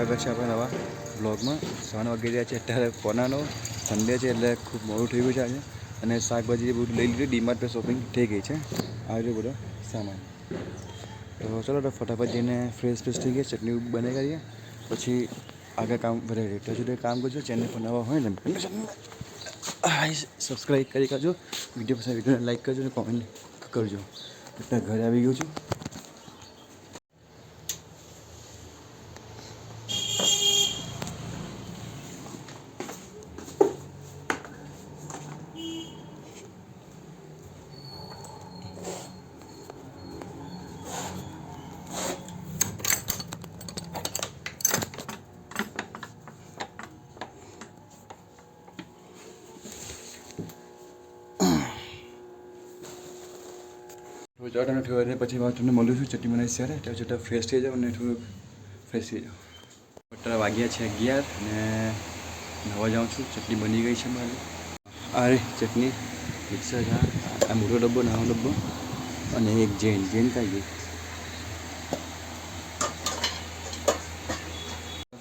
સ્વાગત છે આપણા નવા બ્લોગમાં ત્રણ વાગી રહ્યા છે અત્યારે કોનાનો સન્ડે છે એટલે ખૂબ મોડું થઈ ગયું છે આજે. અને શાકભાજી બધું લઈ લીધું. ડીમાર્ટ પર શોપિંગ થઈ ગઈ છે. આવ્યો બધો સામાન. તો ચલો તો ફટાફટ જઈને ફ્રેશ ફ્રેશ થઈ ગયા. ચટણી બને કરીએ પછી આગળ કામ વધારે તો સુધી કામ કરજો ચેનલ પર નવા હોય ને સબસ્ક્રાઈબ કરી કરજો વીડિયો પસંદ વિડીયોને લાઈક કરજો અને કોમેન્ટ કરજો. એટલે ઘરે આવી ગયું છું. તો ચાલો તમને થોડી પછી તમને મળું છું ચટણી બનાવીશ ત્યારે. ત્યાં છતાં ફ્રેશ થઈ જાઓ અને થોડુંક ફ્રેશ થઈ જાઓ. અત્યારે વાગ્યા છે અગિયાર અને નવા જાઉં છું. ચટણી બની ગઈ છે મારી. અરે ચટણી. મિક્સર, આ આ મોટો ડબ્બો નાનો ડબ્બો. અને એક જૈન જૈન ગઈ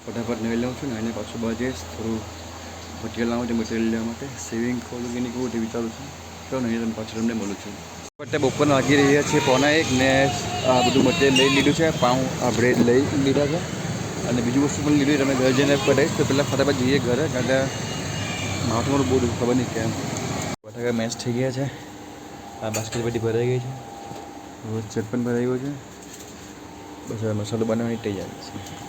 ફટાફટ નવી લઉં છું ને એને પાછું બહાર થોડું મટીરિયલ લાવું છે મટીરિયલ લેવા માટે. સેવિંગ ખોલું કે નહીં કહું તે વિચારું છું. તો નહીં તમને પાછળ તમને મળું છું. બટ બપોરના વાગી રહ્યા છે પોણા એક ને આ બધું મટીરિયલ લઈ લીધું છે. પાઉં, આ બ્રેડ લઈ લીધા છે. અને બીજું વસ્તુ પણ લીધું તમે ઘરે જઈને બતાવીશ તો પહેલાં ફટાફટ જઈએ ઘરે, કારણ કે માથું મારું બહુ ખબર નહીં કેમ. બટાકા મેચ થઈ ગયા છે. આ બાસ્કેટ બધી ભરાઈ ગઈ છે. ચટ પણ ભરાઈ ગયો છે. બસ મસાલો બનાવવાની તૈયારી છે.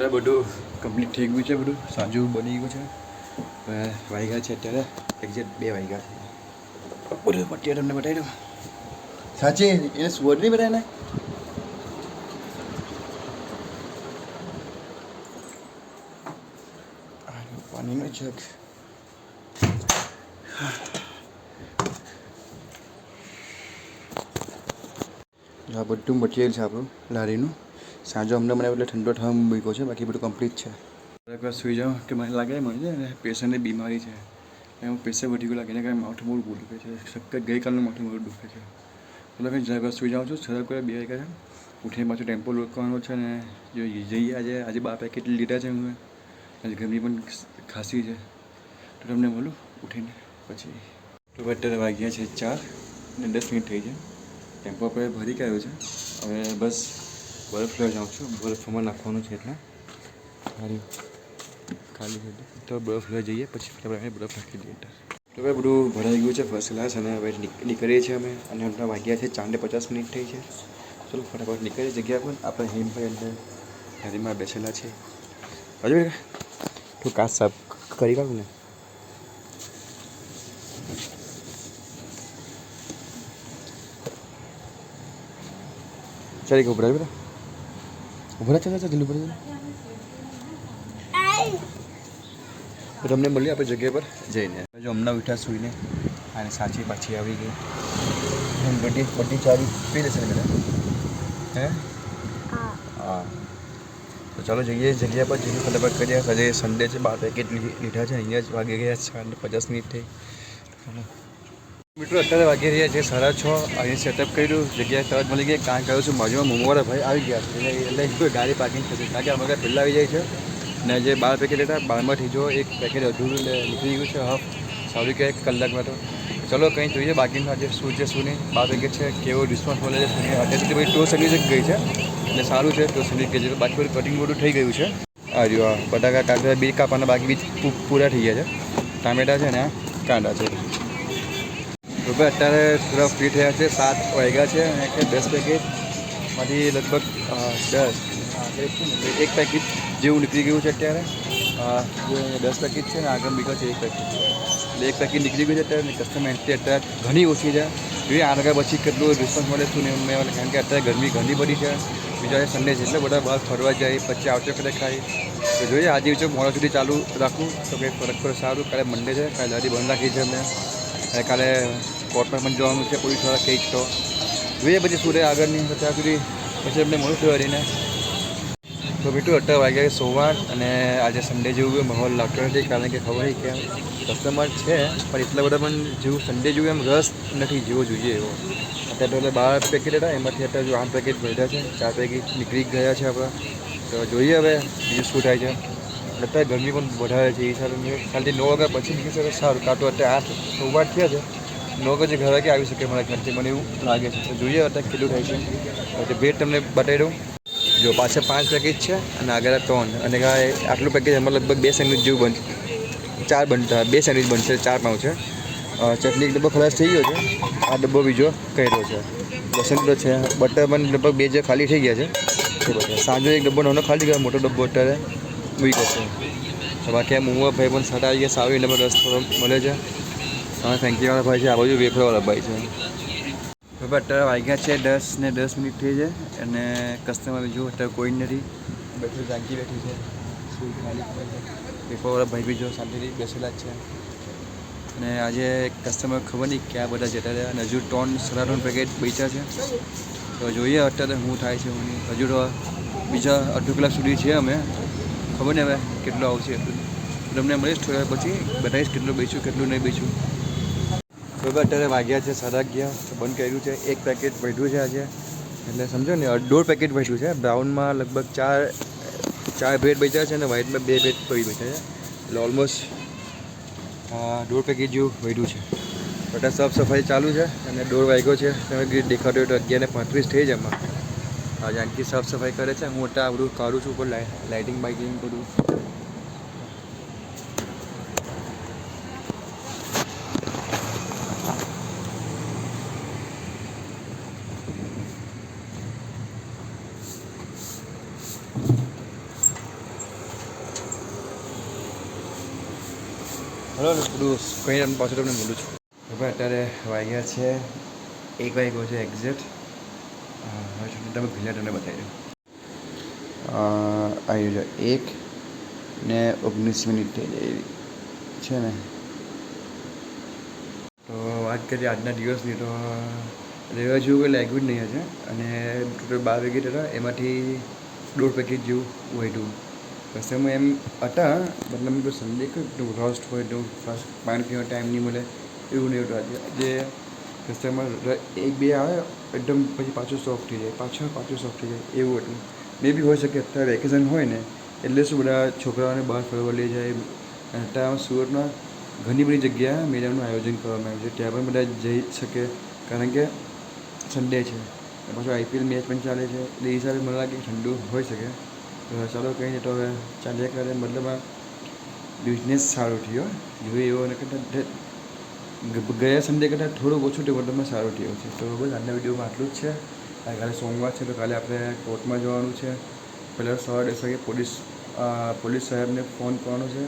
રોબોટ બધું કમ્પ્લીટ થઈ ગયું છે બધું. સાંજું બની ગયું છે. વાગ્યા છે અત્યારે. એક્ઝેક્ટ બે વાગ્યા છે. બધું પટ્ટીઓ તમને બતાવી દઉં. સાચી, એને સુવર નહીં બતાવે ને? આ પાણીનો જગ. આ બધું મટીરિયલ છે આપણું, લારીનું. સાંજો અમને મને એટલે ઠંડો થવા મૂક્યો છે, બાકી બધું કમ્પ્લીટ છે. એકવાર સુઈ જાઉં કે મને લાગે મને છે પેશન્ટની બીમારી છે. એમ પ્રેશર વધી ગયું લાગે એના કારણ કે માથું બહુ દુખે છે, સખત ગઈકાલનું માથું બહુ દુખે છે. એટલે મેં જરાક સુઈ જાઉં છું કરે બે વાગ્યા છે ઉઠીને પાછું ટેમ્પો લોકવાનો છે ને, જો જઈએ આજે આજે બાર પેકેટ લીધા છે હું આજે ગરમી પણ ખાસી છે. તો તમને બોલું, ઉઠીને પછી. તો અત્યારે વાગ્યા છે ચાર ને દસ મિનિટ થઈ છે. ટેમ્પો આપણે ભરી ગયો છે. હવે બસ બરફ લેવા જાઉં છું. બરફમાં નાખવાનું છે એટલે. ખાલી ખાલી તો બરફ લેવા જઈએ, પછી આપણે બરફ નાખી દઈએ તો હવે બધું ભરાઈ ગયું છે ફર્સ્ટ ક્લાસ અને હવે નીકળીએ છીએ અમે. અને અમને વાગ્યા છે ચાંદે પચાસ મિનિટ થઈ છે. ચલો, ફટાફટ નીકળીએ જગ્યા પર. આપણે હિમભાઈ અંદર ગાડીમાં બેસેલા છે. હજુ તું કાચ સાફ કરી કાઢું ને? ચાલી ગયું બેટા. ઉભરા ચાલ ચાલ જલ્દી ઉભરા તો તમને મળીએ આપણે જગ્યા પર જઈને જો હમણાં ઉઠ્યા સૂઈને અને સાચી પાછી આવી ગઈ એમ બધી બધી ચાવી પી લેશે ને બેટા હે હા તો ચાલો જઈએ જગ્યા પર જઈને ફટાફટ કરીએ આજે સન્ડે છે બાર પેકેટ લીધા છે અહીંયા જ વાગી ગયા છે અને પચાસ મિનિટ થઈ ચાલો મિત્રો, અત્યારે વાગી રહ્યા છે સાડા છ. અહીં સેટઅપ કર્યું, જગ્યાએ તરત મળી ગઈ. કાંઈ કહ્યું છું, બાજુમાં મોમોવાળા ભાઈ આવી ગયા છે. એટલે કોઈ ગાડી પાર્કિંગ થશે કારણ કે અમારે પહેલાં આવી જાય છે. ને જે બાર પેકેટ હતા, બારમાંથી જો એક પેકેટ અધૂરું નીકળી ગયું છે, હાફ. સારું કે એક કલાકમાં તો ચલો, કંઈ જોઈએ બાકીનું આજે શું છે, શું નહીં. બાર પેકેટ છે, કેવો રિસ્પોન્સ મળે છે, શું નહીં. અત્યારે ભાઈ ટો સર્વિસ ગઈ છે. એટલે સારું છે ટો સર્વિસ ગઈ છે. બાકી બધું કટિંગ બધું થઈ ગયું છે. આ આ. બટાકા કાંકરા બી કાપવાના બાકી બી પૂ- પૂરા થઈ ગયા છે. ટામેટા છે ને કાંડા છે. તો ભાઈ અત્યારે થોડા ફ્રી થયા છે સાત વાગ્યા છે અને કે દસ પેકેટમાંથી લગભગ અ, દસ આગળ એક છે ને, એટલે એક પેકેટ જેવું નીકળી ગયું છે અત્યારે. અ, જો અહીંયા દસ પેકેટ છે ને આગળ બીજા છે એક પેકેટ છે એટલે એક પેકેટ નીકળી ગયું છે અત્યારે અને કસ્ટમર એન્ટ્રી અત્યારે ઘણી ઓછી છે. જોઈએ આગળ પછી કેટલું રિસ્પોન્સ મળે શું નહીં મળે કારણ કે અત્યારે ગરમી ઘણી બધી છે. બીજા સન્ડે છે એટલે બધા બહાર ફરવા જાય પછી આવતી વખતે ખાય તો જોઈએ આજે જો મોડા સુધી ચાલુ રાખું. તો કંઈ ફરક પડે સારું કાલે મંડે છે કાલે દાદી બંધ રાખી છે અમે અને કાલે કોર્ટમાં પણ જવાનું છે, પોલીસવાળા કંઈક તો. જોઈએ પછી સુરે આગળની ત્યાં સુધી. પછી એમને મળું છું હરીને. તો બીટું અત્યારે વાગ્યા સોમવાર અને આજે સન્ડે જેવું માહોલ લાગતો નથી, કારણ કે ખબર કે કસ્ટમર છે, પણ એટલા બધા પણ જેવું સન્ડે જેવું એમ રસ નથી, જેવો જોઈએ એવો. અત્યારે પહેલાં બાર પેકેટ હતા, એમાંથી અત્યારે જો આઠ પેકેટ ભર્યા છે, ચાર પેકેટ નીકળી ગયા છે આપણા. તો જોઈએ હવે બીજું શું થાય છે. અત્યારે ગરમી પણ વધારે છે, એ હિસાબે ખાલી નવ વાગ્યા પછી નીકળી શકે સારું. કાં તો અત્યારે આઠ સોમવાર થયા છે. નવ જે ઘરે કે આવી શકે મારા ખ્યાલથી મને એવું લાગે છે. જોઈએ અત્યારે કેટલું થાય છે. એટલે ભેટ તમને બતાવી દઉં. જો પાછળ પાંચ પેકેજ છે અને આગળ ત્રણ. અને આટલું પેકેજ અમારે લગભગ બે સેન્ડવિચ જેવું બન ચાર બનતા બે સેન્ડવિચ બનશે, ચાર પાઉં છે. ચટણી એક ડબ્બો ખલાસ થઈ ગયો છે. આ ડબ્બો બીજો કર્યો છે. લસણ છે. બટર પણ લગભગ બે જે ખાલી થઈ ગયા છે. સાંજે એક ડબ્બો નાનો ખાલી ગયો. મોટો ડબ્બો અત્યારે મૂકી છે બાકી આ મુવા ભાઈ પણ સારા આવી ગયા. સારું એટલે રસ થોડો મળે છે. હા ફેન્કીવાળા ભાઈ છે આ બાજુ વેફરવાળા ભાઈ છે. અત્યારે વાગ્યા છે દસ ને દસ મિનિટ થઈ છે અને કસ્ટમર બીજું અત્યારે કોઈ નથી. બેઠું જાગી બેઠી છે. શું ખાલી ભાઈ બી જો શાંતિથી બેસેલા જ છે. અને આજે કસ્ટમર ખબર નહીં ક્યાં બધા જતા રહ્યા. અને હજુ ટોન સાડા ત્રણ પેકેટ બેચ્યા છે. તો જોઈએ અત્યારે શું થાય છે હું નહીં હજુ તો બીજા અડધો કલાક સુધી છે અમે. ખબર નહીં હવે કેટલું આવશે. તમને મળીશ થોડા પછી. બતાવીશ કેટલું બેચું કેટલું નહીં બેચ્યું બરાબર અત્યારે વાગ્યા છે સાડા અગિયાર બંધ કર્યું છે. એક પેકેટ વધ્યું છે આજે. એટલે સમજો ને દોઢ પેકેટ વધ્યું છે. બ્રાઉનમાં લગભગ ચાર ચાર ભેટ બેચ્યા છે અને વ્હાઇટમાં બે ભેટ પડી બેચ્યા છે. એટલે ઓલમોસ્ટ દોઢ પેકેટ જેવું વધ્યું છે. બધા સાફ સફાઈ ચાલુ છે અને દોઢ વાગ્યો છે. તમે દેખાડો તો અગિયાર ને પાંત્રીસ થઈ જ એમાં. જાનકી સાફ સફાઈ કરે છે. હું અત્યારે આવડું કાઢું છું પણ લાઇટિંગ બાઇટિંગ બધું. હલો બધું કંઈ તમને પાછું તમને બોલું છું. હવે અત્યારે વાગ્યા છે, એક વાગ્યો છે એક્ઝેક્ટ હવે તમે ભીલા તમને બતાવી દઉં. આવી રહ્યો એક ને ઓગણીસ મિનિટ થઈ જાય છે ને? તો વાત કરીએ આજના દિવસની, તો રહેવા જેવું કોઈ લાગ્યું જ નહીં હશે અને ટોટલ બાર પેકેટ હતા એમાંથી દોઢ પેકેટ જેવું વધ્યું કસ્ટમર એમ હતા, મતલબ તો સન્ડે કેટલું રોસ્ટ હોય, એટલું ફાસ્ટ પાણી પીવાનો ટાઈમ નહીં મળે, એવું નહીં હતું આજે. કસ્ટમર એક બે આવે, એકદમ પછી પાછું સોફ્ટ થઈ જાય, પાછું પાછું સોફ્ટ થઈ જાય, એવું હતું. મે બી હોઈ શકે અત્યારે વેકેશન હોય ને, એટલે શું બધા છોકરાઓને બહાર ફરવા લઈ જાય, અત્યારે સુરતમાં ઘણી બધી જગ્યાએ મેળાનું આયોજન કરવામાં આવ્યું છે, ત્યાં પણ બધા જઈ શકે, કારણ કે સન્ડે છે પાછું આઈપીએલ મેચ પણ ચાલે છે, એટલે એ હિસાબે મને લાગે ઠંડુ હોઈ શકે. ચાલો કંઈ નહીં તો હવે ચાલ્યા કરે મતલબ આ બિઝનેસ સારો થયો જોઈએ એવો અને કરતાં ગયા સન્ડે કરતાં થોડું ઓછું થયું મતલબમાં સારું થયો છે. તો બસ આજના વિડીયોમાં આટલું જ છે. કાલે સોમવાર છે, તો કાલે આપણે કોર્ટમાં જવાનું છે. પહેલાં સવારે દસ વાગે પોલીસ પોલીસ સાહેબને ફોન કરવાનો છે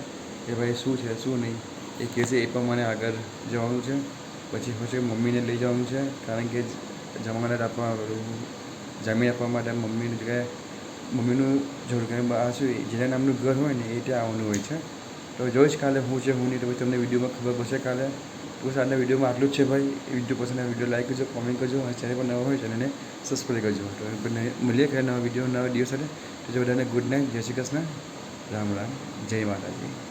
કે ભાઈ શું છે, શું નહીં? એ કહેશે એ પ્રમાણે આગળ જવાનું છે. પછી પછી મમ્મીને લઈ જવાનું છે. કારણ કે જમાનત આપવા જામીન આપવા માટે મમ્મીની જગ્યાએ મમ્મીનું જોડે આ શું જેના નામનું ઘર હોય ને એ ત્યાં આવવાનું હોય છે. તો જોઈશ કાલે હું છે, હું નહીં, તો પછી તમને વિડીયોમાં ખબર પડશે કાલે. તો આજના વિડીયોમાં આટલું જ છે ભાઈ. એ વીડિયો પસંદ વીડિયો લાઈક કરજો કોમેન્ટ કરજો, અને ચેનલ પર નવો હોય ચેનલને સબસ્ક્રાઈબ કરજો. તો મળીએ કાલે નવા વીડિયો નવા વીડિયો સાથે. તો બધાને ગુડ નાઇટ જય શ્રી કૃષ્ણ. રામ રામ, જય માતાજી.